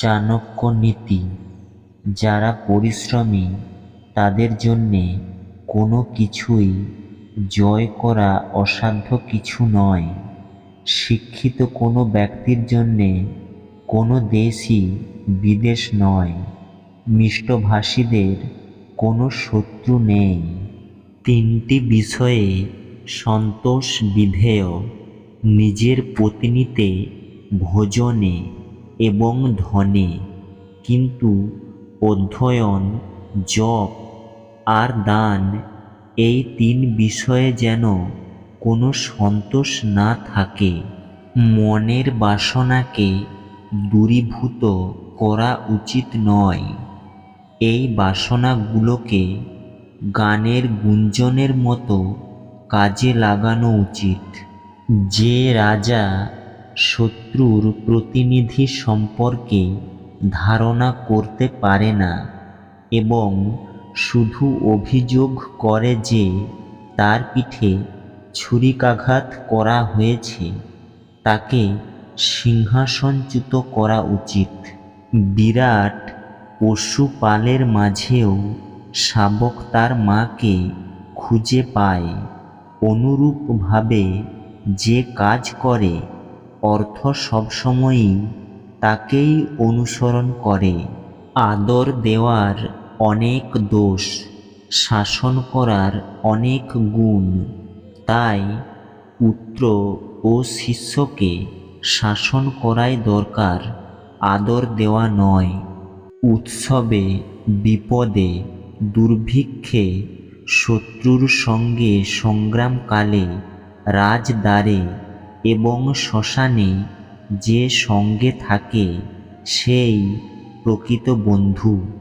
চাণক্য নীতি যারা পরিশ্রমী, তাদের জন্যে কোনো কিছুই জয় করা অসাধ্য কিছু নয়। শিক্ষিত কোনো ব্যক্তির জন্যে কোনো দেশই বিদেশ নয়। মিষ্টভাষীদের কোনো শত্রু নেই। তিনটি বিষয়ে সন্তোষ বিধেয় নিজের পত্নীতে ভোজনে এবং ধনে কিন্তু অধ্যয়ন, জপ আর দান এই তিন বিষয়ে যেন কোনো সন্তোষ না থাকে। মনের বাসনাকে দূরীভূত করা উচিত নয়। এই বাসনাগুলোকে গানের গুঞ্জনের মতো কাজে লাগানো উচিত। যে রাজা শত্রুর প্রতিনিধি সম্পর্কে ধারণা করতে পারে না এবং শুধু অভিযোগ করে যে তার পিঠে ছুরিকাঘাত করা হয়েছে, তাকে সিংহাসনচ্যুত করা উচিত। বিরাট পশুপালের মাঝেও শাবক তার মাকে খুঁজে পায়। অনুরূপভাবে যে কাজ করে অর্থ সবসময়ই তাকেই অনুসরণ করে। আদর দেওয়ার অনেক দোষ, শাসন করার অনেক গুণ। তাই পুত্র ও শিষ্যকে শাসন করাই দরকার, আদর দেওয়া নয়। উৎসবে, বিপদে, দুর্ভিক্ষে শত্রুর সঙ্গে সংগ্রামকালে রাজদ্বারে এবং শ্মশানে যে সঙ্গে থাকে সেই প্রকৃত বন্ধু।